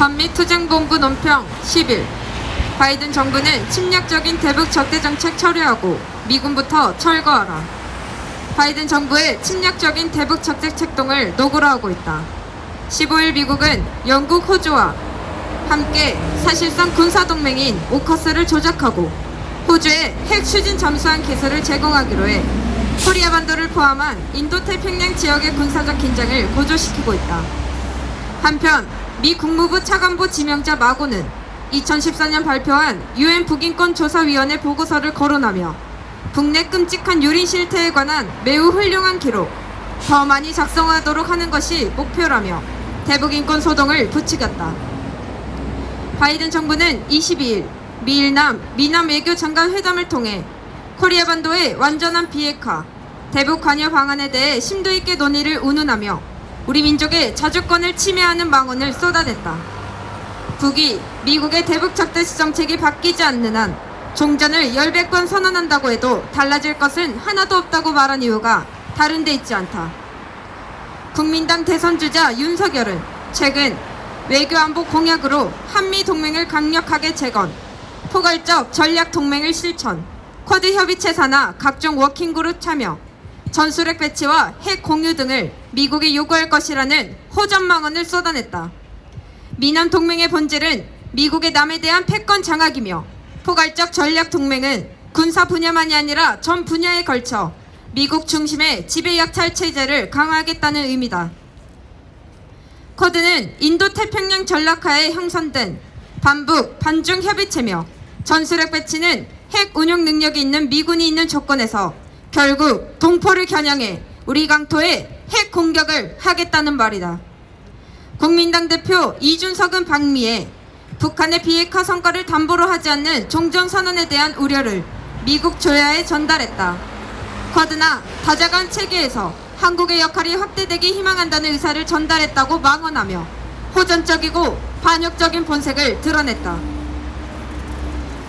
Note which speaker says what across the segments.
Speaker 1: 반미투쟁본부 논평 10일 바이든 정부는 침략적인 대북 적대 정책 처리하고 미군부터 철거하라. 바이든 정부의 침략적인 대북 적대 책동을 노골화하고 있다. 15일 미국은 영국, 호주와 함께 사실상 군사 동맹인 오커스를 조작하고 호주에 핵 추진 잠수함 기술을 제공하기로 해 코리아 반도를 포함한 인도 태평양 지역의 군사적 긴장을 고조시키고 있다. 한편 미 국무부 차관보 지명자 마고는 2014년 발표한 유엔 북인권 조사위원회 보고서를 거론하며 북내 끔찍한 유린 실태에 관한 매우 훌륭한 기록, 더 많이 작성하도록 하는 것이 목표라며 대북 인권 소동을 부추겼다. 바이든 정부는 22일 미일남 미남 외교 장관 회담을 통해 코리아 반도의 완전한 비핵화, 대북 관여 방안에 대해 심도 있게 논의를 운운하며 우리 민족의 자주권을 침해하는 망언을 쏟아냈다. 북이 미국의 대북 적대시 정책이 바뀌지 않는 한 종전을 열백 번 선언한다고 해도 달라질 것은 하나도 없다고 말한 이유가 다른 데 있지 않다. 국민당 대선 주자 윤석열은 최근 외교안보 공약으로 한미 동맹을 강력하게 재건, 포괄적 전략 동맹을 실천, 쿼드 협의체 산하 각종 워킹그룹 참여, 전술핵 배치와 핵 공유 등을 미국이 요구할 것이라는 호전망언을 쏟아냈다. 미남 동맹의 본질은 미국의 남에 대한 패권 장악이며 포괄적 전략 동맹은 군사 분야만이 아니라 전 분야에 걸쳐 미국 중심의 지배 약탈 체제를 강화하겠다는 의미다. 쿼드는 인도 태평양 전략하에 형성된 반북 반중 협의체며 전술핵 배치는 핵 운용 능력이 있는 미군이 있는 조건에서 결국 동포를 겨냥해 우리 강토에 핵 공격을 하겠다는 말이다. 국민당 대표 이준석은 방미에 북한의 비핵화 성과를 담보로 하지 않는 종전선언에 대한 우려를 미국 조야에 전달했다. 쿼드나 다자간 체계에서 한국의 역할이 확대되기 희망한다는 의사를 전달했다고 망언하며 호전적이고 반역적인 본색을 드러냈다.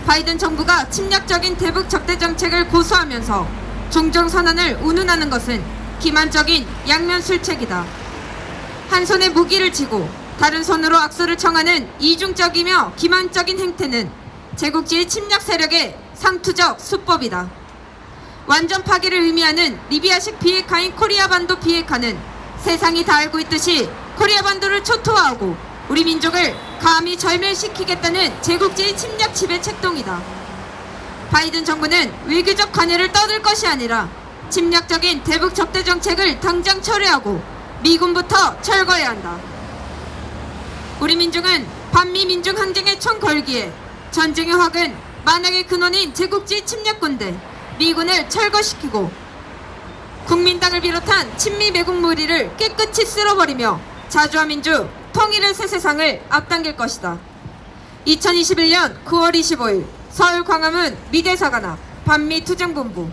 Speaker 1: 바이든 정부가 침략적인 대북 적대 정책을 고수하면서 종전 선언을 운운하는 것은 기만적인 양면 술책이다. 한 손에 무기를 쥐고 다른 손으로 악수를 청하는 이중적이며 기만적인 행태는 제국주의 침략 세력의 상투적 수법이다. 완전 파괴를 의미하는 리비아식 비핵화인 코리아 반도 비핵화는 세상이 다 알고 있듯이 코리아 반도를 초토화하고 우리 민족을 감히 절멸시키겠다는 제국주의 침략 지배 책동이다. 바이든 정부는 외교적 관여를 떠들 것이 아니라 침략적인 대북 적대 정책을 당장 철회하고 미군부터 철거해야 한다. 우리 민중은 반미 민중 항쟁의 총 걸기에 전쟁의 확은 만약의 근원인 제국주의 침략군대 미군을 철거시키고 국민당을 비롯한 친미 매국 무리를 깨끗이 쓸어버리며 자주와 민주 통일의 새 세상을 앞당길 것이다. 2021년 9월 25일 서울 광화문 미대사관앞 반미 투쟁본부